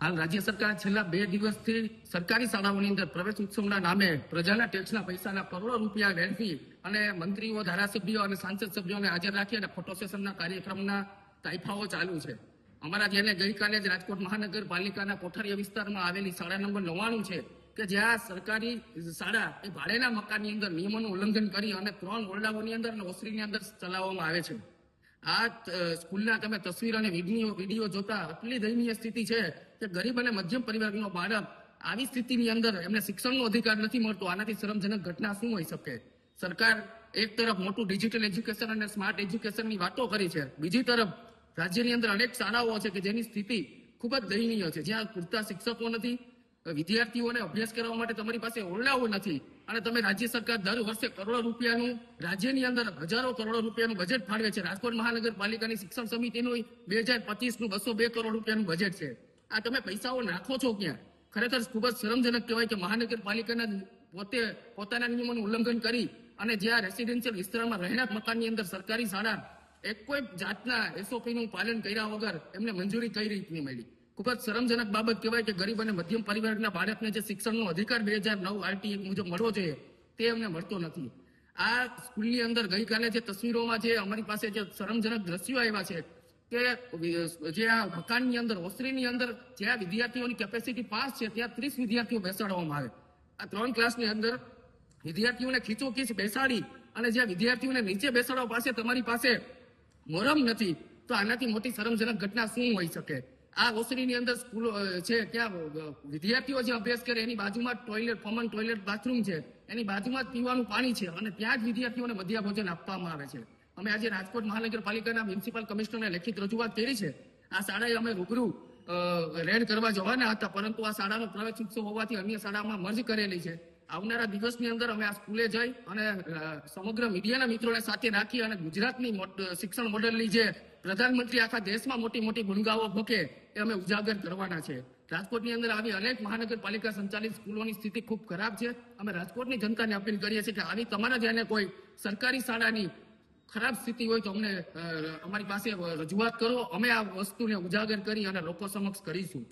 હાલ રાજ્ય સરકાર છેલ્લા બે દિવસથી સરકારી શાળાઓની અંદર પ્રવેશ ઉત્સવના નામે પ્રજાના ટેક્સના પૈસાના કરોડો રૂપિયા વેડફી અને મંત્રીઓ, ધારાસભ્યો અને સાંસદ સભ્યોને હાજર રાખી અને ફોટો સેશનના કાર્યક્રમના તાઇફાઓ ચાલુ છે. અમારા જેને ગઈકાલે જ રાજકોટ મહાનગરપાલિકાના કોઠારીયા વિસ્તારમાં આવેલી શાળા નંબર નવ્વાણું છે કે જ્યાં સરકારી શાળા એ ભાડેના મકાનની અંદર નિયમોનું ઉલ્લંઘન કરી અને ત્રણ ઓરડાઓની અંદર અને ઓસરીની અંદર ચલાવવામાં આવે છે. આ સ્કૂલના તમે તસવીર અને વીડિયો વીડિયો જોતા આટલી દયનીય સ્થિતિ છે કે ગરીબ અને મધ્યમ પરિવારનો બાળક આવી સ્થિતિની અંદર એમને શિક્ષણનો અધિકાર નથી મળતો. આનાથી શરમજનક ઘટના શું હોઈ શકે? સરકાર એક તરફ મોટું ડિજિટલ એજ્યુકેશન અને સ્માર્ટ એજ્યુકેશનની વાતો કરી છે. બીજી તરફ રાજ્યની અંદર અનેક શાળાઓ છે કે જેની સ્થિતિ ખૂબ જ દયનીય છે. જ્યાં પૂરતા શિક્ષકો નથી વિદ્યાર્થીઓને અભ્યાસ કરવા માટે તમારી પાસે ઓરડાઓ નથી. અને તમે રાજ્ય સરકાર દર વર્ષે કરોડો રૂપિયાનું, રાજ્યની અંદર હજારો કરોડો રૂપિયાનું બજેટ ફાળવે છે. રાજકોટ મહાનગરપાલિકાની શિક્ષણ સમિતિનું બે હજાર પચીસનું બસો બે કરોડ રૂપિયાનું બજેટ છે. આ તમે પૈસાઓ નાખો છો ક્યાં? ખરેખર ખૂબ જ શરમજનક કહેવાય કે મહાનગરપાલિકાના પોતે પોતાના નિયમોનું ઉલ્લંઘન કરી અને જ્યાં રેસિડેન્શિયલ વિસ્તારમાં રહેણાંક મકાનની અંદર સરકારી શાળા, એક કોઈ જાતના એસઓપીનું પાલન કર્યા વગર એમને મંજૂરી કઈ રીતની મળી? ખૂબ જ શરમજનક બાબત કહેવાય કે ગરીબ અને મધ્યમ પરિવારના બાળકને જે શિક્ષણનો અધિકાર બે હજાર નવ આરટી મુજબ મળવો જોઈએ તે એમને મળતો નથી. આ સ્કૂલની અંદર ગઈકાલે જે તસવીરોમાં જે અમારી પાસે જે શરમજનક દ્રશ્યો આવ્યા છે, કે જે આ મકાનની અંદર, ઓસરીની અંદર જ્યાં વિદ્યાર્થીઓની કેપેસિટી પાંચ છે, ત્યાં ત્રીસ વિદ્યાર્થીઓ બેસાડવામાં આવે. આ ત્રણ ક્લાસની અંદર વિદ્યાર્થીઓને ખીચોખીચ બેસાડી અને જ્યાં વિદ્યાર્થીઓને નીચે બેસાડવા પાસે તમારી પાસે મોરમ નથી, તો આનાથી મોટી શરમજનક ઘટના શું હોઈ શકે? આ ઓસરીની અંદર સ્કૂલો છે, ક્યાં વિદ્યાર્થીઓ જે અભ્યાસ કરે, એની બાજુમાં ટોયલેટ કોમન ટોયલેટ બાથરૂમ છે. એની બાજુમાં જ પીવાનું પાણી છે અને ત્યાં જ વિદ્યાર્થીઓને મધ્યા ભોજન આપવામાં આવે છે. અમે આજે રાજકોટ મહાનગરપાલિકાના મ્યુનિસિપલ કમિશનરને લેખિત રજૂઆત કરી છે. આ શાળાએ અમે રૂબરૂ રેડ કરવા જવાના હતા, પરંતુ આ શાળાનો પ્રવેશ ઉત્સવ હોવાથી અન્ય શાળામાં મર્જ કરેલી છે. આવનારા દિવસની અંદર અમે આ સ્કૂલે જઈ અને સમગ્ર મીડિયાના મિત્રોને સાથે રાખી અને ગુજરાતની શિક્ષણ મોડલની જે પ્રધાનમંત્રી આખા દેશમાં મોટી મોટી ગુણગાઓ ભોકે એ અમે ઉજાગર કરવાના છે. રાજકોટની અંદર આવી અનેક મહાનગરપાલિકા સંચાલિત સ્કૂલોની સ્થિતિ ખૂબ ખરાબ છે. અમે રાજકોટની જનતાને અપીલ કરીએ છીએ કે આવી તમારા જેને કોઈ સરકારી શાળાની ખરાબ સ્થિતિ હોય તો અમને અમારી પાસે રજૂઆત કરો. અમે આ વસ્તુને ઉજાગર કરી અને લોકો સમક્ષ કરીશું.